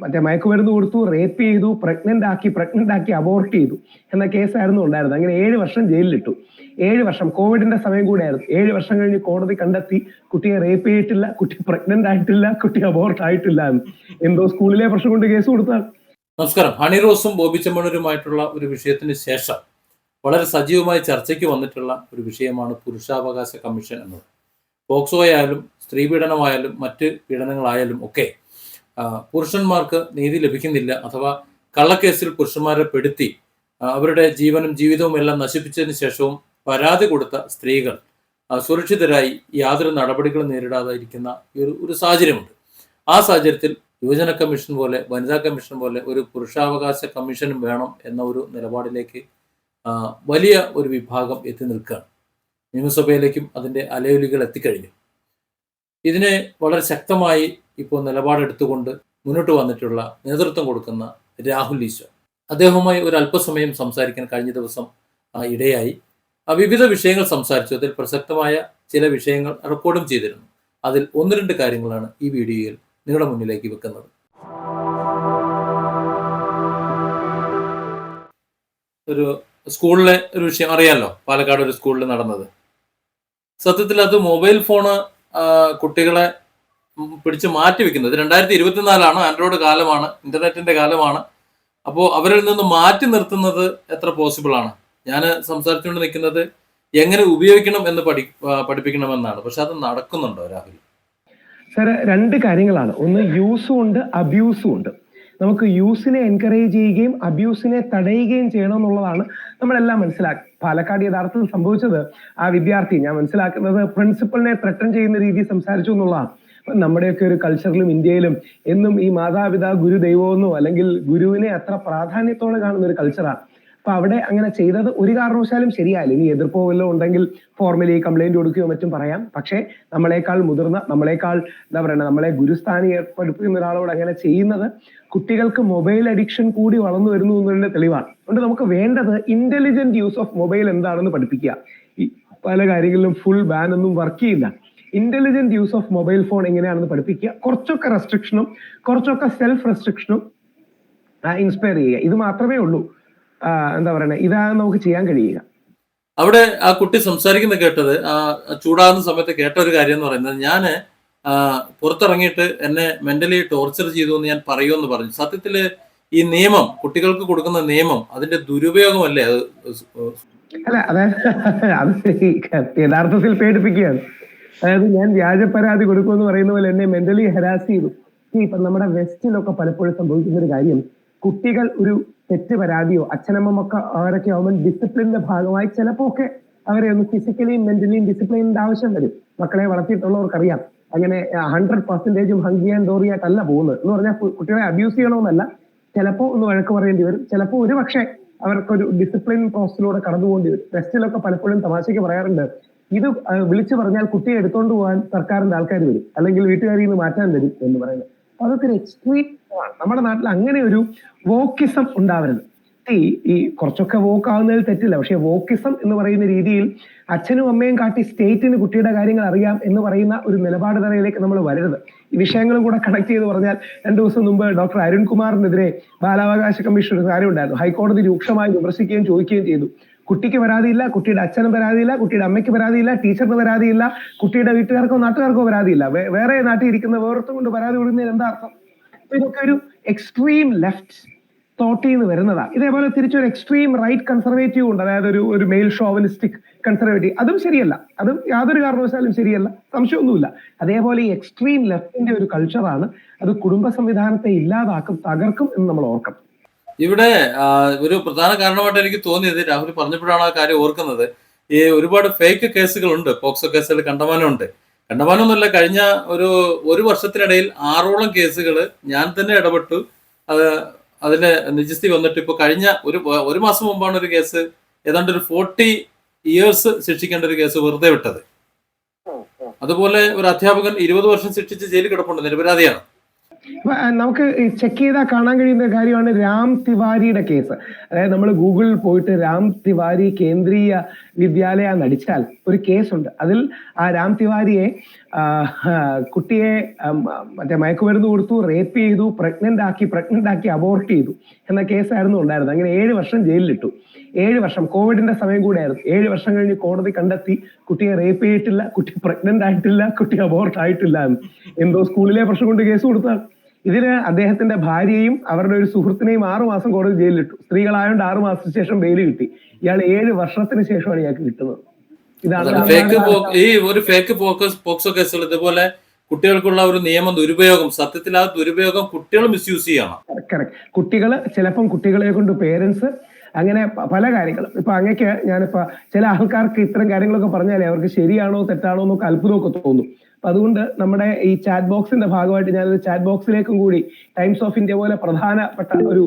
മറ്റേ മയക്കുമരുന്ന് കൊടുത്തു റേപ്പ് ചെയ്തു പ്രഗ്നന്റ് ആക്കി പ്രഗ്നന്റ് ആക്കി അബോർട്ട് ചെയ്തു എന്ന കേസായിരുന്നു ഉണ്ടായിരുന്നത്. അങ്ങനെ ഏഴ് വർഷം ജയിലിലിട്ടു. ഏഴ് വർഷം കോവിഡിന്റെ സമയം കൂടെയായിരുന്നു. ഏഴ് വർഷം കഴിഞ്ഞ് കോടതി കണ്ടെത്തി കുട്ടിയെ റേപ്പ് ചെയ്തിട്ടില്ല കുട്ടി പ്രഗ്നന്റ് ആയിട്ടില്ല കുട്ടി അബോർട്ട് ആയിട്ടില്ല എന്ന്. എന്തോ സ്കൂളിലെ പ്രശ്നം കൊണ്ട് കേസ് കൊടുത്താണ്. നമസ്കാരം. ഹണി റോസും ബോബി ചെമ്മണൂരുമായിട്ടുള്ള ഒരു വിഷയത്തിന് ശേഷം വളരെ സജീവമായി ചർച്ചയ്ക്ക് വന്നിട്ടുള്ള ഒരു വിഷയമാണ് പുരുഷാവകാശ കമ്മീഷൻ എന്നത്. പോക്സോ ആയാലും സ്ത്രീ പീഡനമായാലും മറ്റ് പീഡനങ്ങളായാലും ഒക്കെ പുരുഷന്മാർക്ക് നീതി ലഭിക്കുന്നില്ല അഥവാ കള്ളക്കേസിൽ പുരുഷന്മാരെ പെടുത്തി അവരുടെ ജീവനും ജീവിതവും എല്ലാം നശിപ്പിച്ചതിന് ശേഷവും പരാതി കൊടുത്ത സ്ത്രീകൾ സുരക്ഷിതരായി യാതൊരു നടപടികളും നേരിടാതെ ഇരിക്കുന്ന ഒരു ഒരു സാഹചര്യമുണ്ട്. ആ സാഹചര്യത്തിൽ യുവജന കമ്മീഷൻ പോലെ വനിതാ കമ്മീഷൻ പോലെ ഒരു പുരുഷാവകാശ കമ്മീഷനും വേണം എന്ന ഒരു നിലപാടിലേക്ക് വലിയ ഒരു വിഭാഗം എത്തി നിൽക്കുകയാണ്. നിയമസഭയിലേക്കും അതിന്റെ അലയൊലികൾ എത്തിക്കഴിഞ്ഞു. ഇതിനെ വളരെ ശക്തമായി ഇപ്പോൾ നിലപാടെടുത്തുകൊണ്ട് മുന്നോട്ട് വന്നിട്ടുള്ള നേതൃത്വം കൊടുക്കുന്ന രാഹുൽ ഈശ്വർ. അദ്ദേഹവുമായി ഒരു അല്പസമയം സംസാരിക്കാൻ കഴിഞ്ഞ ദിവസം ഇടയായി. വിവിധ വിഷയങ്ങൾ സംസാരിച്ചു. അതിൽ പ്രസക്തമായ ചില വിഷയങ്ങൾ റെക്കോർഡും ചെയ്തിരുന്നു. അതിൽ ഒന്ന് രണ്ട് കാര്യങ്ങളാണ് ഈ വീഡിയോയിൽ നിങ്ങളുടെ മുന്നിലേക്ക് വെക്കുന്നത്. ഒരു സ്കൂളിലെ ഒരു വിഷയം അറിയാമല്ലോ പാലക്കാട് ഒരു സ്കൂളിൽ നടന്നത്. സത്യത്തിൽ അത് മൊബൈൽ ഫോണ് കുട്ടികളെ പിടിച്ച് മാറ്റി വെക്കുന്നത്. രണ്ടായിരത്തി ഇരുപത്തിനാലാണ് ആൻഡ്രോയിഡ് കാലമാണ് ഇന്റർനെറ്റിന്റെ കാലമാണ്. അപ്പോൾ അവരിൽ നിന്ന് മാറ്റി നിർത്തുന്നത് എത്ര പോസിബിൾ ആണ്? ഞാൻ സംസാരിച്ചുകൊണ്ട് നിൽക്കുന്നത് എങ്ങനെ ഉപയോഗിക്കണം എന്ന് പഠി പഠിപ്പിക്കണമെന്നാണ്. പക്ഷെ അത് നടക്കുന്നുണ്ടോ രാഹുൽ? സാറെ രണ്ട് കാര്യങ്ങളാണ്. ഒന്ന് യൂസും ഉണ്ട് അബ്യൂസും ഉണ്ട്. നമുക്ക് യൂസിനെ എൻകറേജ് ചെയ്യുകയും അബ്യൂസിനെ തടയുകയും ചെയ്യണം എന്നുള്ളതാണ് നമ്മളെല്ലാം മനസ്സിലാക്കുക പാലക്കാട് യഥാർത്ഥത്തിൽ സംഭവിച്ചത് ആ വിദ്യാർത്ഥി ഞാൻ മനസ്സിലാക്കുന്നത് പ്രിൻസിപ്പളിനെ ത്രട്ടൺ ചെയ്യുന്ന രീതി സംസാരിച്ചു എന്നുള്ളതാണ്. നമ്മുടെയൊക്കെ ഒരു കൾച്ചറിലും ഇന്ത്യയിലും എന്നും ഈ മാതാപിതാ ഗുരു ദൈവമെന്നോ അല്ലെങ്കിൽ ഗുരുവിനെ അത്ര പ്രാധാന്യത്തോടെ കാണുന്ന ഒരു കൾച്ചറാണ് അപ്പൊ അവിടെ അങ്ങനെ ചെയ്തത് ഒരു കാരണവശാലും ശരിയായില്ല. ഇനി എതിർപ്പോ വല്ലതും ഉണ്ടെങ്കിൽ ഫോർമലി കംപ്ലൈന്റ് കൊടുക്കുകയോ മറ്റും പറയാം. പക്ഷേ നമ്മളെക്കാൾ മുതിർന്ന നമ്മളെക്കാൾ എന്താ പറയുക നമ്മളെ ഗുരുസ്ഥാനി ഏർപ്പെടുത്തുന്ന ഒരാളോട് അങ്ങനെ ചെയ്യുന്നത് കുട്ടികൾക്ക് മൊബൈൽ അഡിക്ഷൻ കൂടി വളർന്നു വരുന്നു എന്നതിന്റെ തെളിവാണ്. അതുകൊണ്ട് നമുക്ക് വേണ്ടത് ഇന്റലിജന്റ് യൂസ് ഓഫ് മൊബൈൽ എന്താണെന്ന് പഠിപ്പിക്കുക. പല കാര്യങ്ങളിലും ഫുൾ ബാൻ ഒന്നും വർക്ക് ചെയ്യില്ല. Intelligent use of mobile phone എങ്ങനെയാണെന്ന് പഠിപ്പിക്കുക. കുറച്ചൊക്കെ റെസ്ട്രിക്ഷനും കുറച്ചൊക്കെ സെൽഫ് റെസ്ട്രിക്ഷനും ഇൻസ്പയർ ചെയ്യുക. ഇത് മാത്രമേ ഉള്ളൂ. എന്താ പറയുക ഇതാണ് നമുക്ക് ചെയ്യാൻ കഴിയുക. അവിടെ ആ കുട്ടി സംസാരിക്കുന്ന കേട്ടത് ആ ചൂടാകുന്ന സമയത്ത് കേട്ട ഒരു കാര്യം എന്ന് പറയുന്നത് ഞാൻ പുറത്തിറങ്ങിയിട്ട് എന്നെ മെന്റലി ടോർച്ചർ ചെയ്തു എന്ന് ഞാൻ പറയുമെന്ന് പറഞ്ഞു. സത്യത്തിൽ ഈ നിയമം കുട്ടികൾക്ക് കൊടുക്കുന്ന നിയമം അതിന്റെ ദുരുപയോഗമല്ലേ അത്? അല്ല അതെ അത്. യഥാർത്ഥത്തിൽ പേടിപ്പിക്കുകയാണ്. അതായത് ഞാൻ വ്യാജ പരാതി കൊടുക്കുമെന്ന് പറയുന്ന പോലെ എന്നെ മെന്റലി ഹരാസ് ചെയ്തു. ഇപ്പൊ നമ്മുടെ വെസ്റ്റിലൊക്കെ പലപ്പോഴും സംഭവിക്കുന്ന ഒരു കാര്യം കുട്ടികൾ ഒരു തെറ്റ് പരാതിയോ അച്ഛനമ്മമൊക്കെ അവരൊക്കെ ആവുമ്പോൾ ഡിസിപ്ലിന്റെ ഭാഗമായി ചിലപ്പോ ഒക്കെ അവരെ ഒന്ന് ഫിസിക്കലിയും മെന്റലിയും ഡിസിപ്ലിനിന്റെ ആവശ്യം വരും. മക്കളെ വളർത്തിയിട്ടുള്ളവർക്കറിയാം. അങ്ങനെ ഹൺഡ്രഡ് പെർസെന്റേജും ഹങ്കി ആൻഡ് ഡോറിയായിട്ടല്ല പോകുന്നത്. എന്ന് പറഞ്ഞാൽ കുട്ടികളെ അബ്യൂസ് ചെയ്യണമെന്നല്ല. ചിലപ്പോൾ ഒന്ന് വഴക്ക് പറയേണ്ടി വരും. ചിലപ്പോൾ ഒരു പക്ഷേ അവർക്കൊരു ഡിസിപ്ലിൻ പ്രോസസ്സിലൂടെ കടന്നു പോകേണ്ടി വരും. ടെസ്റ്റിലൊക്കെ പലപ്പോഴും തമാശയ്ക്ക് പറയാറുണ്ട്. ഇത് വിളിച്ചു പറഞ്ഞാൽ കുട്ടിയെ എടുത്തോണ്ട് പോകാൻ സർക്കാരിന്റെ ആൾക്കാർ വരും. അല്ലെങ്കിൽ വീട്ടുകാരിൽ നിന്ന് മാറ്റാൻ വരും എന്ന് പറയുന്നത്. അതൊക്കെ ഒരു എക്സ്ട്രീം നമ്മുടെ നാട്ടിൽ അങ്ങനെ ഒരു വോക്കിസം ഉണ്ടാവരുത്. ഈ ഈ കുറച്ചൊക്കെ വോക്ക് ആവുന്നതിൽ തെറ്റില്ല. പക്ഷെ വോക്കിസം എന്ന് പറയുന്ന രീതിയിൽ അച്ഛനും അമ്മയും കാട്ടി സ്റ്റേറ്റിന് കുട്ടിയുടെ കാര്യങ്ങൾ അറിയാം എന്ന് പറയുന്ന ഒരു നിലപാട് തറയിലേക്ക് നമ്മൾ വരരുത്. ഈ വിഷയങ്ങളും കൂടെ കണക്ട് ചെയ്ത് പറഞ്ഞാൽ രണ്ടു ദിവസം മുമ്പ് ഡോക്ടർ അരുൺകുമാറിനെതിരെ ബാലാവകാശ കമ്മീഷൻ ഒരു കാര്യം ഉണ്ടായിരുന്നു. ഹൈക്കോടതി രൂക്ഷമായി വിമർശിക്കുകയും ചോദിക്കുകയും ചെയ്തു. കുട്ടിക്ക് പരാതിയില്ല കുട്ടിയുടെ അച്ഛനും പരാതിയില്ല കുട്ടിയുടെ അമ്മയ്ക്ക് പരാതിയില്ല ടീച്ചറിന് പരാതിയില്ല കുട്ടിയുടെ വീട്ടുകാർക്കോ നാട്ടുകാർക്കോ പരാതിയില്ല. വേറെ നാട്ടിൽ ഇരിക്കുന്ന വേറൊരുത്തും കൊണ്ട് പരാതി കൊടുക്കുന്നതിന് എന്താ അർത്ഥം? ഇതൊക്കെ ഒരു എക്സ്ട്രീം ലെഫ്റ്റ് തോട്ടിൽ നിന്ന് വരുന്നതാണ് ഇതേപോലെ തിരിച്ചൊരു എക്സ്ട്രീം റൈറ്റ് കൺസർവേറ്റീവ് ഉണ്ട്. അതായത് ഒരു ഒരു മെയിൽ ഷോവനിസ്റ്റിക് കൺസർവേറ്റീവ് അതും ശരിയല്ല. അതും യാതൊരു കാരണവശാലും ശരിയല്ല. സംശയമൊന്നുമില്ല. അതേപോലെ ഈ എക്സ്ട്രീം ലെഫ്റ്റിന്റെ ഒരു കൾച്ചറാണ് അത് കുടുംബ സംവിധാനത്തെ ഇല്ലാതാക്കും തകർക്കും എന്ന് നമ്മൾ ഓർക്കണം. ഇവിടെ ഒരു പ്രധാന കാരണമായിട്ട് എനിക്ക് തോന്നിയത് രാഹുൽ പറഞ്ഞപ്പോഴാണ് ആ കാര്യം ഓർക്കുന്നത്. ഈ ഒരുപാട് ഫേക്ക് കേസുകളുണ്ട് പോക്സോ കേസുകൾ കണ്ടമാനമുണ്ട് കണ്ടമാനമൊന്നുമല്ല കഴിഞ്ഞ ഒരു ഒരു വർഷത്തിനിടയിൽ ആറോളം കേസുകൾ ഞാൻ തന്നെ ഇടപെട്ടു. അത് അതിന്റെ നിജസ്ഥി വന്നിട്ട് ഇപ്പൊ കഴിഞ്ഞ ഒരു ഒരു മാസം മുമ്പാണ് ഒരു കേസ് ഏതാണ്ട് ഒരു ഫോർട്ടി ഇയേഴ്സ് ശിക്ഷിക്കേണ്ട ഒരു കേസ് വെറുതെ വിട്ടത്. അതുപോലെ ഒരു അധ്യാപകൻ ഇരുപത് വർഷം ശിക്ഷിച്ച് ജയിലിൽ കിടപ്പുണ്ട് നിരപരാധിയാണ്. നമുക്ക് ചെക്ക് ചെയ്താൽ കാണാൻ കഴിയുന്ന കാര്യമാണ് രാം തിവാരിയുടെ കേസ് അതായത് നമ്മൾ ഗൂഗിളിൽ പോയിട്ട് രാം തിവാരി കേന്ദ്രീയ വിദ്യാലയ നടിച്ചാൽ ഒരു കേസുണ്ട് അതിൽ ആ രാം തിവാരിയെ കുട്ടിയെ മറ്റേ മയക്കുമരുന്ന് കൊടുത്തു റേപ്പ് ചെയ്തു പ്രഗ്നന്റ് ആക്കി പ്രഗ്നന്റ് ആക്കി അബോർട്ട് ചെയ്തു എന്ന കേസായിരുന്നു ഉണ്ടായിരുന്നത്. അങ്ങനെ ഏഴ് വർഷം ജയിലിലിട്ടു. ഏഴ് വർഷം കോവിഡിന്റെ സമയം കൂടെ ആയിരുന്നു ഏഴ് വർഷം കഴിഞ്ഞ് കോടതി കണ്ടെത്തി കുട്ടിയെ റേപ്പ് ചെയ്തിട്ടില്ല കുട്ടി പ്രഗ്നന്റ് ആയിട്ടില്ല കുട്ടി അബോർട്ട് ആയിട്ടില്ല എന്ന്. എന്തോ സ്കൂളിലെ പ്രശ്നം കൊണ്ട് കേസ് കൊടുത്താണ്. ഇതിന് അദ്ദേഹത്തിന്റെ ഭാര്യയും അവരുടെ ഒരു സുഹൃത്തിനെയും ആറുമാസം കോടതി ജയിലിലിട്ടു. സ്ത്രീകളായോണ്ട് ആറു മാസത്തിന് ശേഷം ബെയിൽ കിട്ടി. ഇയാൾ ഏഴ് വർഷത്തിന് ശേഷമാണ് ഇയാൾക്ക് കിട്ടുന്നത്. ഇതാണ് ഈ ഒരു ഫേക്ക് ഫോക്കസ് പോക്സോ കേസുകൾ ഇതുപോലെ കുട്ടികൾക്കുള്ള ഒരു നിയമം ദുരുപയോഗം സത്യത്തിൽ ആ ദുരുപയോഗം കുട്ടികൾ മിസ്യൂസ് ചെയ്യണം. കറക്റ്റ് കുട്ടികൾ ചിലപ്പം കുട്ടികളെ കൊണ്ട് പേരൻസ് അങ്ങനെ പല കാര്യങ്ങളും ഇപ്പൊ അങ്ങക്ക് ഞാനിപ്പോ ചില ആൾക്കാർക്ക് ഇത്തരം കാര്യങ്ങളൊക്കെ പറഞ്ഞാലേ അവർക്ക് ശരിയാണോ തെറ്റാണോ എന്നൊക്കെ അത്ഭുതമൊക്കെ തോന്നും. അപ്പൊ അതുകൊണ്ട് നമ്മുടെ ഈ ചാറ്റ് ബോക്സിന്റെ ഭാഗമായിട്ട് ഞാനൊരു ചാറ്റ് ബോക്സിലേക്കും കൂടി ടൈംസ് ഓഫ് ഇന്ത്യ പോലെ പ്രധാനപ്പെട്ട ഒരു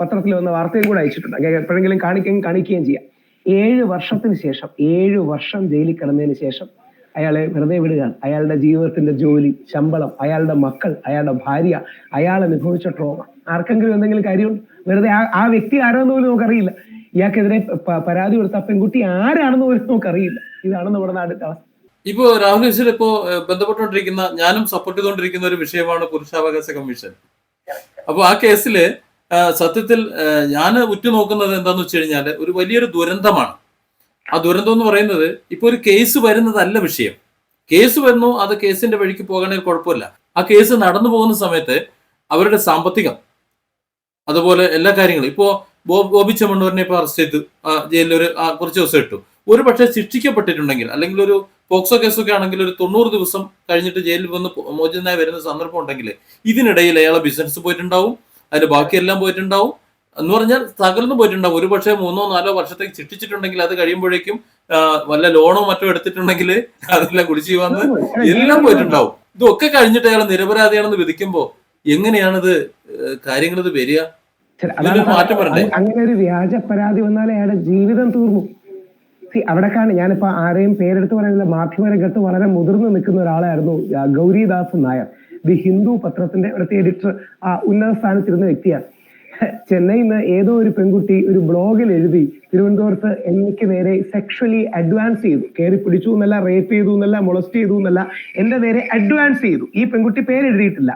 പത്രത്തിൽ വന്ന വാർത്തയും കൂടെ അയച്ചിട്ടുണ്ട്. എപ്പോഴെങ്കിലും കാണിക്കുകയും കാണിക്കുകയും ചെയ്യാം. ഏഴ് വർഷത്തിന് ശേഷം ഏഴ് വർഷം ജയിലിൽ കിടന്നതിന് ശേഷം അയാളെ വെറുതെ വിടുകയാണ്. അയാളുടെ ജീവിതത്തിന്റെ ജോലി ശമ്പളം അയാളുടെ മക്കൾ അയാളുടെ ഭാര്യ അയാൾ അനുഭവിച്ച ട്രോമ ആർക്കെങ്കിലും എന്തെങ്കിലും കാര്യമുണ്ട്? വെറുതെ ആ വ്യക്തി ആരാന്ന് പോലും നമുക്കറിയില്ല. ഇയാൾക്കെതിരെ പരാതി കൊടുത്ത പെൺകുട്ടി ആരാണെന്ന് പോലും നമുക്കറിയില്ല. ഇതാണ് നമ്മുടെ നാടിന്റെ അവസ്ഥ. ഇപ്പോ രാഹുൽ ഈശ്വർ ഇപ്പോ ബന്ധപ്പെട്ടുകൊണ്ടിരിക്കുന്ന ഞാനും സപ്പോർട്ട് ചെയ്തുകൊണ്ടിരിക്കുന്ന ഒരു വിഷയമാണ് പുരുഷാവകാശ കമ്മീഷൻ. അപ്പോൾ ആ കേസിൽ സത്യത്തിൽ ഞാൻ ഉറ്റുനോക്കുന്നത് എന്താന്ന് വെച്ച് കഴിഞ്ഞാൽ ഒരു വലിയൊരു ദുരന്തമാണ്. ആ ദുരന്തം എന്ന് പറയുന്നത് ഇപ്പൊ ഒരു കേസ് വരുന്നതല്ല വിഷയം. കേസ് വരുന്നു അത് കേസിന്റെ വഴിക്ക് പോകണമെങ്കിൽ കുഴപ്പമില്ല. ആ കേസ് നടന്നു പോകുന്ന സമയത്ത് അവരുടെ സാമ്പത്തികം അതുപോലെ എല്ലാ കാര്യങ്ങളും. ഇപ്പോ ഗോപി ചെമ്മണ്ണൂരിനെ ഇപ്പൊ അറസ്റ്റ് ചെയ്തു. ജയിലിൽ ഒരു കുറച്ച് ദിവസം ഇട്ടു. ഒരു പക്ഷേ ശിക്ഷിക്കപ്പെട്ടിട്ടുണ്ടെങ്കിൽ അല്ലെങ്കിൽ ഒരു പോക്സോ കേസൊക്കെ ആണെങ്കിൽ ഒരു തൊണ്ണൂറ് ദിവസം കഴിഞ്ഞിട്ട് ജയിലിൽ വന്ന് മോചിതനായി വരുന്ന സന്ദർഭം ഉണ്ടെങ്കിൽ ഇതിനിടയിൽ അയാളെ ബിസിനസ് പോയിട്ടുണ്ടാവും. അതിന്റെ ബാക്കിയെല്ലാം പോയിട്ടുണ്ടാവും. എന്ന് പറഞ്ഞാൽ തകർന്നു പോയിട്ടുണ്ടാവും. ഒരു പക്ഷേ മൂന്നോ നാലോ വർഷത്തേക്ക് ചിട്ടിച്ചിട്ടുണ്ടെങ്കിൽ അത് കഴിയുമ്പോഴേക്കും വല്ല ലോണോ മറ്റോ എടുത്തിട്ടുണ്ടെങ്കിൽ അതെല്ലാം കുടിച്ചു വന്ന് എല്ലാം പോയിട്ടുണ്ടാവും. ഇതൊക്കെ കഴിഞ്ഞിട്ട് അയാൾ നിരപരാധിയാണെന്ന് വിധിക്കുമ്പോ എങ്ങനെയാണിത് കാര്യങ്ങൾ ഇത് വരിക? മാറ്റം വരണ്ടേ? അങ്ങനെ ഒരു വ്യാജ പരാതി വന്നാൽ അയാളുടെ ജീവിതം തീർന്നു. അവിടെ കാണാൻ ഞാനിപ്പോ ആരെയും പേരെടുത്ത് പറയുന്നത് മാധ്യമരംഗത്ത് വളരെ മുതിർന്നു നിൽക്കുന്ന ഒരാളായിരുന്നു ഗൗരിദാസ് നായർ. ദി ഹിന്ദു പത്രത്തിന്റെ അവിടുത്തെ എഡിറ്റർ ആ ഉന്നത സ്ഥാനത്തിരുന്ന വ്യക്തിയാണ്. ചെന്നൈയിൽ നിന്ന് ഏതോ ഒരു പെൺകുട്ടി ഒരു ബ്ലോഗിൽ എഴുതി തിരുവനന്തപുരത്ത് എനിക്ക് നേരെ സെക്ഷലി അഡ്വാൻസ് ചെയ്തു. കയറി പിടിച്ചു എന്നല്ല റേപ്പ് ചെയ്തു എന്നല്ല മൊളസ്റ്റ് ചെയ്തു എന്നല്ല എന്റെ നേരെ അഡ്വാൻസ് ചെയ്തു. ഈ പെൺകുട്ടി പേരെഴുതിയിട്ടില്ല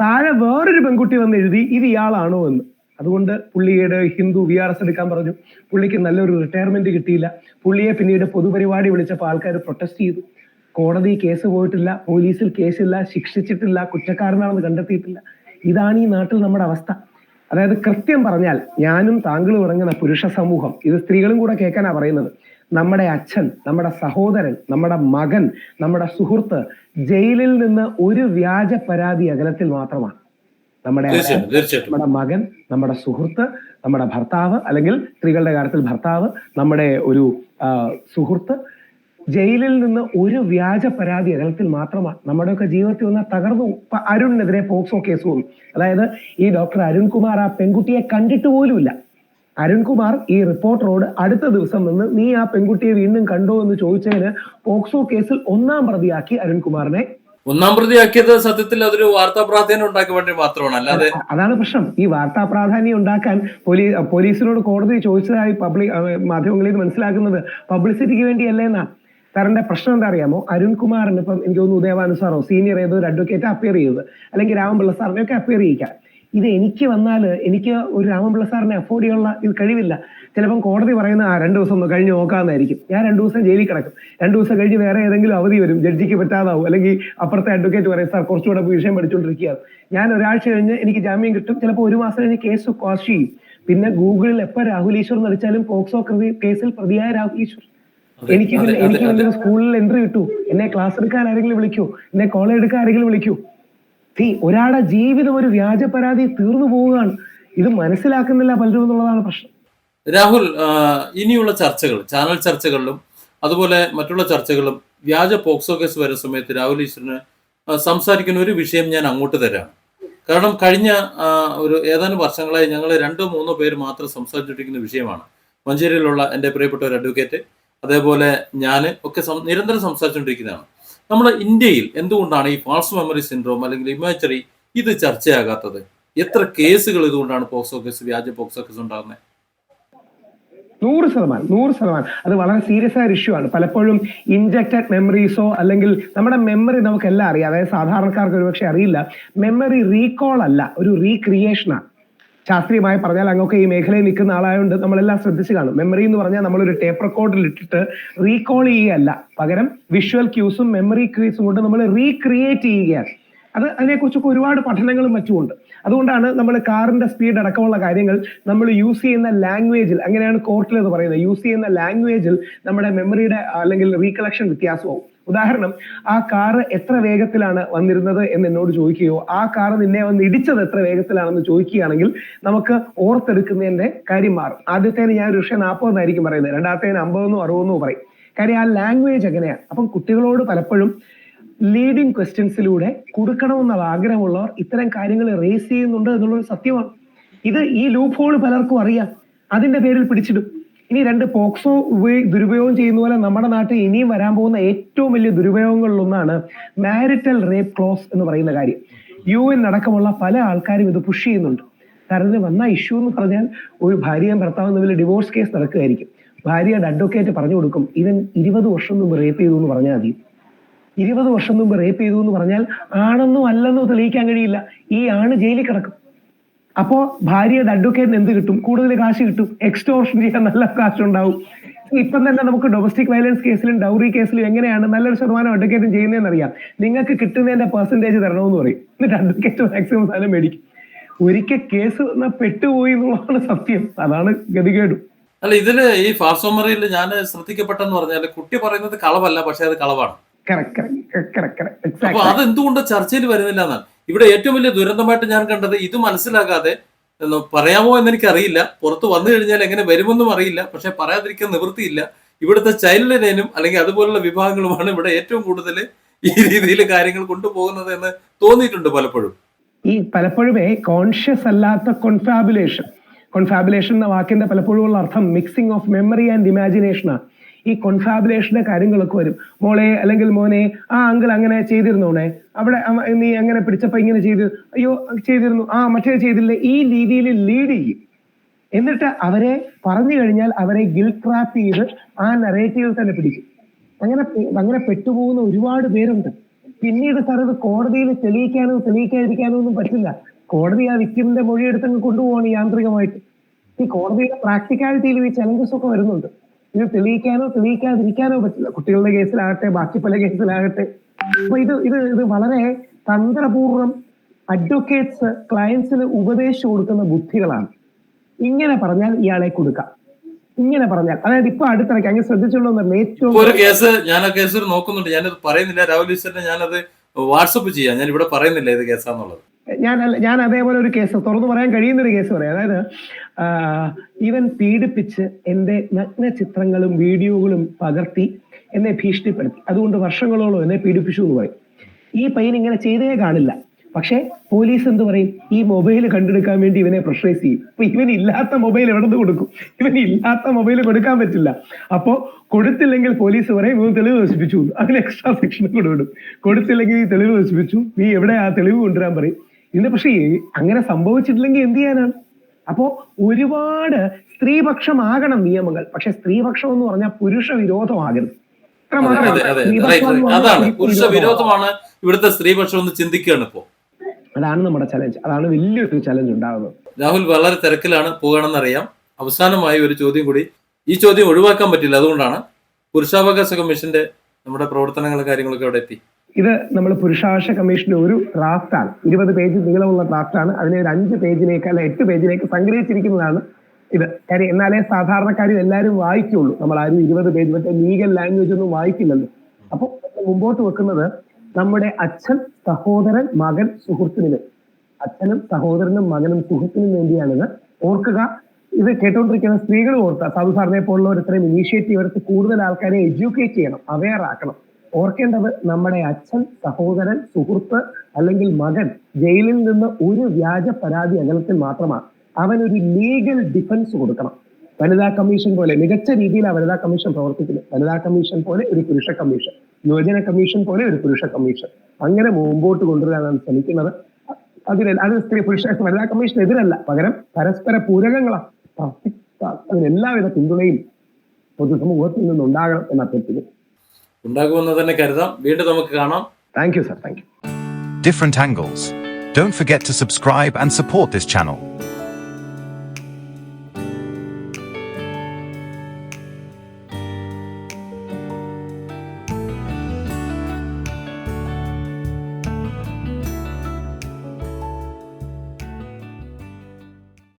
താഴെ വേറൊരു പെൺകുട്ടി വന്ന് എഴുതി ഇത് ഇയാളാണോ എന്ന്. അതുകൊണ്ട് പുള്ളിയുടെ ഹിന്ദു വി ആർ എസ് എടുക്കാൻ പറഞ്ഞു. പുള്ളിക്ക് നല്ലൊരു റിട്ടയർമെന്റ് കിട്ടിയില്ല. പുള്ളിയെ പിന്നീട് പൊതുപരിപാടി വിളിച്ചപ്പോൾ ആൾക്കാർ പ്രൊട്ടസ്റ്റ് ചെയ്തു. കോടതി കേസ് പോയിട്ടില്ല പോലീസിൽ കേസില്ല ശിക്ഷിച്ചിട്ടില്ല കുറ്റക്കാരനാണെന്ന് കണ്ടെത്തിയിട്ടില്ല. ഇതാണ് ഈ നാട്ടിൽ നമ്മുടെ അവസ്ഥ. അതായത് കൃത്യം പറഞ്ഞാൽ ഞാനും താങ്കളും ഇറങ്ങുന്ന പുരുഷ സമൂഹം ഇത് സ്ത്രീകളും കൂടെ കേൾക്കാനാ പറയുന്നത്. നമ്മുടെ അച്ഛൻ നമ്മുടെ സഹോദരൻ നമ്മുടെ മകൻ നമ്മുടെ സുഹൃത്ത് ജയിലിൽ നിന്ന് ഒരു വ്യാജ പരാതി അകലത്തിൽ മാത്രമാണ്. നമ്മുടെ അച്ഛൻ നമ്മുടെ മകൻ നമ്മുടെ സുഹൃത്ത് നമ്മുടെ ഭർത്താവ് അല്ലെങ്കിൽ സ്ത്രീകളുടെ കാര്യത്തിൽ ഭർത്താവ് നമ്മുടെ ഒരു സുഹൃത്ത് ജയിലിൽ നിന്ന് ഒരു വ്യാജ പരാതി അകലത്തിൽ മാത്രമാണ് നമ്മുടെയൊക്കെ ജീവിതത്തിൽ വന്ന തകർന്നു. അരുണിനെതിരെ പോക്സോ കേസ് വന്നു. അതായത് ഈ ഡോക്ടർ അരുൺകുമാർ ആ പെൺകുട്ടിയെ കണ്ടിട്ട് പോലുമില്ല. അരുൺകുമാർ ഈ റിപ്പോർട്ടറോട് അടുത്ത ദിവസം നിന്ന് നീ ആ പെൺകുട്ടിയെ വീണ്ടും കണ്ടോ എന്ന് ചോദിച്ചതിന് പോക്സോ കേസിൽ ഒന്നാം പ്രതിയാക്കി അരുൺകുമാറിനെ. ഒന്നാം പ്രതിയാക്കിയത് സത്യത്തിൽ അതൊരു വാർത്താ പ്രാധാന്യം ഉണ്ടാക്കാൻ വേണ്ടി മാത്രമാണ്. അല്ലാതെ അതാണ് പ്രശ്നം. ഈ വാർത്താ പ്രാധാന്യം ഉണ്ടാക്കാൻ പോലീസിനോട് കോടതി ചോദിച്ചതായി പബ്ലിക് മാധ്യമങ്ങളിൽ മനസ്സിലാക്കുന്നത് പബ്ലിസിറ്റിക്ക് വേണ്ടിയല്ലേ എന്നാ. സാറിന്റെ പ്രശ്നം എന്താ അറിയാമോ അരുൺകുമാറിന് ഇപ്പം എനിക്ക് തോന്നുന്നു ഉദയവാനു സാറോ സീനിയർ ഏതോ ഒരു അഡ്വക്കേറ്റ് അപ്പിയർ ചെയ്തത്. അല്ലെങ്കിൽ രാമപിള്ള സാറിനെ ഒക്കെ അപ്പിയർ ചെയ്യിക്കാം. ഇത് എനിക്ക് വന്നാൽ എനിക്ക് ഒരു രാമപിള്ള സാറിനെ അഫോർഡ് ചെയ്യാനുള്ള ഇത് കഴിവില്ല. ചിലപ്പം കോടതി പറയുന്ന ആ രണ്ടു ദിവസം കഴിഞ്ഞ് നോക്കാമെന്നായിരിക്കും. ഞാൻ രണ്ടു ദിവസം ജയിലിൽ കിടക്കും. രണ്ടു ദിവസം കഴിഞ്ഞ് വേറെ ഏതെങ്കിലും അവധി വരും. ജഡ്ജിക്ക് പറ്റാതാവും. അല്ലെങ്കിൽ അപ്പുറത്തെ അഡ്വക്കേറ്റ് പറയും സാർ കുറച്ചുകൂടെ വിഷയം പഠിച്ചുകൊണ്ടിരിക്കുകയാണ് ഞാൻ ഒരാഴ്ച കഴിഞ്ഞ് എനിക്ക് ജാമ്യം കിട്ടും. ചിലപ്പോൾ ഒരു മാസം കഴിഞ്ഞ് കേസ് ക്വാഷ് ചെയ്യും. പിന്നെ ഗൂഗിളിൽ എപ്പോൾ രാഹുൽ ഈശ്വർ എന്ന് അടിച്ചാലും പോക്സോ കേസിൽ പ്രതിയായ രാഹുൽ ഈശ്വർ. എനിക്ക് എനിക്ക് സ്കൂളിൽ എൻട്രി കിട്ടൂ. എന്നെ ക്ലാസ് എടുക്കാൻ ആരെങ്കിലും വിളിക്കൂ. എന്നെ കോളേജ് എടുക്കാൻ ആരെങ്കിലും വിളിക്കൂ. സീ ഒരാളുടെ ജീവിതം ഒരു വ്യാജ പരാതി തീർന്നു പോവുകയാണ്. ഇത് മനസ്സിലാക്കുന്നില്ല പലരും എന്നുള്ളതാണ് പ്രശ്നം. രാഹുൽ ഇനിയുള്ള ചർച്ചകൾ ചാനൽ ചർച്ചകളിലും അതുപോലെ മറ്റുള്ള ചർച്ചകളും വ്യാജ പോക്സോ കേസ് വരുന്ന സമയത്ത് രാഹുൽ ഈശ്വരന് സംസാരിക്കുന്ന ഒരു വിഷയം ഞാൻ അങ്ങോട്ട് തരാം. കാരണം കഴിഞ്ഞ ഒരു ഏതാനും വർഷങ്ങളായി ഞങ്ങൾ രണ്ടോ മൂന്നോ പേര് മാത്രം സംസാരിച്ചിട്ടിരിക്കുന്ന വിഷയമാണ്. മഞ്ചേരിയിലുള്ള എന്റെ പ്രിയപ്പെട്ട ഒരു അഡ്വക്കേറ്റ് അതേപോലെ ഞാൻ ഒക്കെ നിരന്തരം സംസാരിച്ചുകൊണ്ടിരിക്കുന്നതാണ് നമ്മുടെ ഇന്ത്യയിൽ എന്തുകൊണ്ടാണ് ഈ ഫാൾസ് മെമ്മറി സിൻഡ്രോം അല്ലെങ്കിൽ ഇമാച്ചറി ഇത് ചർച്ചയാകാത്തത്? എത്ര കേസുകൾ ഇതുകൊണ്ടാണ് പോക്സോ കേസ് വ്യാജ പോക്സോ കേസ് ഉണ്ടാകുന്നത് നൂറ് ശതമാനം നൂറ് ശതമാനം. അത് വളരെ സീരിയസ് ആയ ഇഷ്യൂ ആണ്. പലപ്പോഴും ഇൻജക്റ്റഡ് മെമ്മറീസോ അല്ലെങ്കിൽ നമ്മുടെ മെമ്മറി നമുക്കെല്ലാം അറിയാം. അതായത് സാധാരണക്കാർക്ക് ഒരുപക്ഷെ അറിയില്ല. മെമ്മറി റീകോൾ അല്ല ഒരു റീക്രിയേഷനാണ് ശാസ്ത്രീയമായി പറഞ്ഞാൽ അങ്ങൊക്കെ ഈ മേഖലയിൽ നിൽക്കുന്ന ആളായതുകൊണ്ട് നമ്മളെല്ലാം ശ്രദ്ധിച്ചു കാണും. മെമ്മറി എന്ന് പറഞ്ഞാൽ നമ്മൾ ഒരു ടേപ്പ് റെക്കോർഡിൽ ഇട്ടിട്ട് റീകോൾ ചെയ്യുകയല്ല. പകരം വിഷ്വൽ ക്യൂസും മെമ്മറി ക്യൂസും കൊണ്ട് നമ്മൾ റീക്രിയേറ്റ് ചെയ്യുകയാണ്. അത് അതിനെക്കുറിച്ചൊക്കെ ഒരുപാട് പഠനങ്ങളും മറ്റുമുണ്ട്. അതുകൊണ്ടാണ് നമ്മൾ കാറിന്റെ സ്പീഡ് അടക്കമുള്ള കാര്യങ്ങൾ നമ്മൾ യൂസ് ചെയ്യുന്ന ലാംഗ്വേജിൽ അങ്ങനെയാണ് കോർട്ടിൽ എന്ന് പറയുന്നത്. യൂസ് ചെയ്യുന്ന ലാംഗ്വേജിൽ നമ്മുടെ മെമ്മറിയുടെ അല്ലെങ്കിൽ റീകളക്ഷൻ വ്യത്യാസമാവും. ഉദാഹരണം ആ കാറ് എത്ര വേഗത്തിലാണ് വന്നിരുന്നത് എന്ന് എന്നോട് ചോദിക്കുകയോ ആ കാറ് നിന്നെ വന്ന് ഇടിച്ചത് എത്ര വേഗത്തിലാണെന്ന് ചോദിക്കുകയാണെങ്കിൽ നമുക്ക് ഓർത്തെടുക്കുന്നതിന്റെ കാര്യം മാറും. ആദ്യത്തേന് ഞാൻ ഒരു പക്ഷേ നാൽപ്പതെന്നായിരിക്കും പറയുന്നത് രണ്ടാമത്തേന് അമ്പതെന്നോ അറുപതെന്നോ പറയും. കാര്യം ആ ലാംഗ്വേജ് എങ്ങനെയാണ് അപ്പം കുട്ടികളോട് പലപ്പോഴും ലീഡിങ് ക്വസ്റ്റ്യൻസിലൂടെ കൊടുക്കണമെന്നുള്ള ആഗ്രഹമുള്ളവർ ഇത്തരം കാര്യങ്ങൾ റേസ് ചെയ്യുന്നുണ്ട് എന്നുള്ളൊരു സത്യമാണ്. ഇത് ഈ ലൂപ്പ് ഹോൾ പലർക്കും അറിയാം. അതിന്റെ പേരിൽ പിടിച്ചിടും. ഇനി രണ്ട് പോക്സോ ദുരുപയോഗം ചെയ്യുന്ന പോലെ നമ്മുടെ നാട്ടിൽ ഇനിയും വരാൻ പോകുന്ന ഏറ്റവും വലിയ ദുരുപയോഗങ്ങളിലൊന്നാണ് മാരിറ്റൽ റേപ്പ് ക്ലോസ് എന്ന് പറയുന്ന കാര്യം. യു എൻ അടക്കമുള്ള പല ആൾക്കാരും ഇത് പുഷ് ചെയ്യുന്നുണ്ട്. കാരണം ഇത് വന്ന ഇഷ്യൂ എന്ന് പറഞ്ഞാൽ ഒരു ഭാര്യയും ഭർത്താവും തമ്മിൽ ഡിവോഴ്സ് കേസ് നടക്കുകയായിരിക്കും. ഭാര്യയുടെ അഡ്വക്കേറ്റ് പറഞ്ഞു കൊടുക്കും. ഇവൻ ഇരുപത് വർഷം മുമ്പ് റേപ്പ് ചെയ്തു എന്ന് പറഞ്ഞാൽ മതി. ഇരുപത് വർഷം മുമ്പ് റേപ്പ് ചെയ്തു എന്ന് പറഞ്ഞാൽ ആണെന്നോ അല്ലെന്നോ തെളിയിക്കാൻ കഴിയില്ല. ഈ ആണ് ജയിലിൽ കിടക്കും. അപ്പോ ഭാര്യയുടെ അഡ്വക്കേറ്റിന് എന്ത് കിട്ടും? കൂടുതൽ കാശ് കിട്ടും. എക്സ്റ്റോർഷൻ ചെയ്യാൻ നല്ല കാശ് ഉണ്ടാവും ഇപ്പം തന്നെ നമുക്ക് ഡൊമസ്റ്റിക് വയലൻസ് കേസിലും ഡൗറി കേസിലും എങ്ങനെയാണ് നല്ലൊരു ശതമാനം അഡ്വക്കേറ്റും ചെയ്യുന്നതെന്ന് അറിയാം. നിങ്ങൾക്ക് കിട്ടുന്നതിന്റെ പെർസെന്റേജ് തരണമെന്ന് പറയും. എന്നിട്ട് അഡ്വക്കേറ്റ് മാക്സിമം സാധനം മേടിക്കും. ഒരിക്കൽ കേസ് പെട്ടുപോയി എന്നുള്ളതാണ് സത്യം. അതാണ് ഗതികേടും. അല്ല ഇതിൽ ഈ ഫാർസോമറിയിൽ ഞാൻ ശ്രദ്ധിക്കപ്പെട്ടെന്ന് പറഞ്ഞാൽ കുട്ടി പറയുന്നത് കളവല്ല പക്ഷെ അത് കളവാണ്. അപ്പൊ അതെന്തുകൊണ്ട് ചർച്ചയിൽ വരുന്നില്ല എന്നാണ് ഇവിടെ ഏറ്റവും വലിയ ദുരന്തമായിട്ട് ഞാൻ കണ്ടത് ഇത് മനസ്സിലാക്കാതെ എന്ന് പറയാമോ എന്ന് എനിക്കറിയില്ല പുറത്ത് വന്നു കഴിഞ്ഞാൽ എങ്ങനെ വരുമെന്നും അറിയില്ല. പക്ഷെ പറയാതിരിക്കാൻ നിവൃത്തിയില്ല. ഇവിടുത്തെ ചൈൽഡ് ലൈനും അല്ലെങ്കിൽ അതുപോലുള്ള വിഭാഗങ്ങളുമാണ് ഇവിടെ ഏറ്റവും കൂടുതൽ ഈ രീതിയിൽ കാര്യങ്ങൾ കൊണ്ടുപോകുന്നത് എന്ന് തോന്നിയിട്ടുണ്ട് പലപ്പോഴും. ഈ പലപ്പോഴുമേ കോൺഷ്യസ് അല്ലാത്ത കോൺഫാബുലേഷൻ കോൺഫാബുലേഷൻ എന്ന വാക്കിന്റെ പലപ്പോഴും ഉള്ള അർത്ഥം മിക്സിംഗ് ഓഫ് മെമ്മറി ആൻഡ് ഇമാജിനേഷനാണ് ഈ കോൺഫാബുലേഷന്റെ കാര്യങ്ങളൊക്കെ വരും. മോളെ അല്ലെങ്കിൽ മോനെ ആ അങ്കിൾ അങ്ങനെ ചെയ്തിരുന്നോണെ? അവിടെ നീ അങ്ങനെ പിടിച്ചപ്പോ ഇങ്ങനെ ചെയ്തു? അയ്യോ ചെയ്തിരുന്നു. ആ മറ്റേ ചെയ്തില്ലേ? ഈ രീതിയിൽ ലീഡ് ചെയ്യും. എന്നിട്ട് അവരെ പറഞ്ഞു കഴിഞ്ഞാൽ അവരെ ഗിൽ ട്രാപ്പ് ചെയ്ത് ആ നെറേറ്റീവ് തന്നെ പിടിക്കും. അങ്ങനെ അങ്ങനെ പെട്ടുപോകുന്ന ഒരുപാട് പേരുണ്ട്. പിന്നീട് സാർ ഇത് കോടതിയിൽ തെളിയിക്കാനോ തെളിയിക്കാതിരിക്കാനോ ഒന്നും പറ്റില്ല. കോടതി ആ വിക്ടിമിന്റെ മൊഴിയെടുത്തങ്ങ് കൊണ്ടുപോവാണ് യാന്ത്രികമായിട്ട്. ഈ കോടതിയുടെ പ്രാക്ടിക്കാലിറ്റിയിൽ ഈ ചലഞ്ചസ് ഒക്കെ വരുന്നുണ്ട്. ഇത് തെളിയിക്കാനോ തെളിയിക്കാതിരിക്കാനോ പറ്റില്ല. കുട്ടികളുടെ കേസിലാകട്ടെ ബാക്കി പല കേസിലാകട്ടെ. അപ്പൊ ഇത് ഇത് ഇത് വളരെ തന്ത്രപൂർവം അഡ്വക്കേറ്റ്സ് ക്ലയൻസിന് ഉപദേശം കൊടുക്കുന്ന ബുദ്ധികളാണ്. ഇങ്ങനെ പറഞ്ഞാൽ ഇയാളെ കൊടുക്കാം. ഇങ്ങനെ പറഞ്ഞാൽ അതായത് ഇപ്പൊ അടുത്തിടയ്ക്ക് അങ്ങനെ ശ്രദ്ധിച്ചുള്ളൂ ഒരു കേസ് ഞാൻ ആ കേസ് നോക്കുന്നുണ്ട്. ഞാനത് പറയുന്നില്ല. രാഹുൽ ഈശ്വരനെ ഞാനത് വാട്സപ്പ് ചെയ്യാം. ഞാൻ ഇവിടെ പറയുന്നില്ല ഇത് കേസാന്നുള്ളത്. ഞാൻ ഞാൻ അതേപോലെ ഒരു കേസ് തുറന്നു പറയാൻ കഴിയുന്ന ഒരു കേസ് പറയാം. അതായത് ഇവൻ പീഡിപ്പിച്ച് എന്റെ നഗ്ന ചിത്രങ്ങളും വീഡിയോകളും പകർത്തി എന്നെ ഭീഷണിപ്പെടുത്തി. അതുകൊണ്ട് വർഷങ്ങളോളം എന്നെ പീഡിപ്പിച്ചു എന്ന് പറയും. ഈ പയ്യൻ ഇങ്ങനെ ചെയ്തേ കാണില്ല. പക്ഷേ പോലീസ് എന്ത് പറയും? ഈ മൊബൈൽ കണ്ടെടുക്കാൻ വേണ്ടി ഇവനെ പ്രഷറൈസ് ചെയ്യും. അപ്പൊ ഇവൻ ഇല്ലാത്ത മൊബൈൽ എവിടെ നിന്ന് കൊടുക്കും? ഇവൻ ഇല്ലാത്ത മൊബൈൽ കൊടുക്കാൻ പറ്റില്ല. അപ്പോ കൊടുത്തില്ലെങ്കിൽ പോലീസ് പറയും ഇവൻ തെളിവ് നശിപ്പിച്ചു. അതിന് എക്സ്ട്രാ സെക്ഷൻ കൊടുക്കും കൊടുത്തില്ലെങ്കിൽ തെളിവ് നശിപ്പിച്ചു. നീ എവിടെ ആ തെളിവ് കൊണ്ടുവരാൻ പറയും? ഇതിന്റെ പക്ഷേ അങ്ങനെ സംഭവിച്ചിട്ടില്ലെങ്കിൽ എന്ത് ചെയ്യാനാണ്? അപ്പോ ഒരുപാട് സ്ത്രീപക്ഷമാകണം നിയമങ്ങൾ. പക്ഷെ സ്ത്രീപക്ഷം എന്ന് പറഞ്ഞാൽ പുരുഷ വിരോധമാകരുത് അതാണ്. പുരുഷ വിരോധമാണ്. ഇവിടുത്തെ സ്ത്രീപക്ഷം എന്ന് ചിന്തിക്കുകയാണ് ഇപ്പോ. അതാണ് നമ്മുടെ ചലഞ്ച് അതാണ് വലിയൊരു ചലഞ്ച് ഉണ്ടാകുന്നത്. രാഹുൽ വളരെ തിരക്കിലാണ് പോകണമെന്നറിയാം അവസാനമായി ഒരു ചോദ്യം കൂടി. ഈ ചോദ്യം ഒഴിവാക്കാൻ പറ്റില്ല. അതുകൊണ്ടാണ് പുരുഷാവകാശ കമ്മീഷന്റെ നമ്മുടെ പ്രവർത്തനങ്ങളും കാര്യങ്ങളൊക്കെ അവിടെ എത്തി. ഇത് നമ്മൾ പുരുഷാവകാശ കമ്മീഷന്റെ ഒരു ഡ്രാഫ്റ്റാണ് ഇരുപത് പേജ് നീളമുള്ള ഡ്രാഫ്റ്റാണ് അതിനെ ഒരു അഞ്ച് പേജിലേക്ക് അല്ലെ എട്ട് പേജിലേക്ക് സംഗ്രഹിച്ചിരിക്കുന്നതാണ് ഇത്. കാര്യം എന്നാലേ സാധാരണക്കാരും എല്ലാവരും വായിക്കുള്ളൂ. നമ്മൾ ആരും ഇരുപത് പേജ് മറ്റേ ലീഗൽ ലാംഗ്വേജ് ഒന്നും വായിക്കില്ലല്ലോ. അപ്പൊ മുമ്പോട്ട് വെക്കുന്നത് നമ്മുടെ അച്ഛൻ സഹോദരൻ മകൻ സുഹൃത്തിനും അച്ഛനും സഹോദരനും മകനും സുഹൃത്തിനും വേണ്ടിയാണിത്. ഓർക്കുക ഇത് കേട്ടോണ്ടിരിക്കുന്ന സ്ത്രീകൾ ഓർക്കുക സാധു സാറിനെ പോലുള്ളവർ ഇത്രയും ഇനീഷ്യേറ്റീവ് എടുത്ത് കൂടുതൽ ആൾക്കാരെ എഡ്യൂക്കേറ്റ് ചെയ്യണം അവെയർ ആക്കണം. ഓർക്കേണ്ടത് നമ്മുടെ അച്ഛൻ സഹോദരൻ സുഹൃത്ത് അല്ലെങ്കിൽ മകൻ ജയിലിൽ നിന്ന് ഒരു വ്യാജ പരാതി അകലത്തിൽ മാത്രമാണ്. അവനൊരു ലീഗൽ ഡിഫൻസ് കൊടുക്കണം. വനിതാ കമ്മീഷൻ പോലെ മികച്ച രീതിയിൽ ആ വനിതാ കമ്മീഷൻ പ്രവർത്തിക്കുന്നത്. വനിതാ കമ്മീഷൻ പോലെ ഒരു പുരുഷ കമ്മീഷൻ യുവജന കമ്മീഷൻ പോലെ ഒരു പുരുഷ കമ്മീഷൻ. അങ്ങനെ മുമ്പോട്ട് കൊണ്ടുവരാനാണ് ശ്രമിക്കുന്നത്. അതിന് അത് സ്ത്രീ പുരുഷ വനിതാ കമ്മീഷൻ എതിരല്ല. പകരം പരസ്പര പൂരകങ്ങളാണ് അതിന് എല്ലാവിധ പിന്തുണയും പൊതുസമൂഹത്തിൽ നിന്നുണ്ടാകണം എന്ന് അഭ്യർത്ഥിക്കുന്നു. ഉണ്ടാകുമെന്ന് തന്നെ കരുതാം വീണ്ടും നമുക്ക് കാണാം thank you sir thank you different angles. Don't forget to subscribe and support this channel.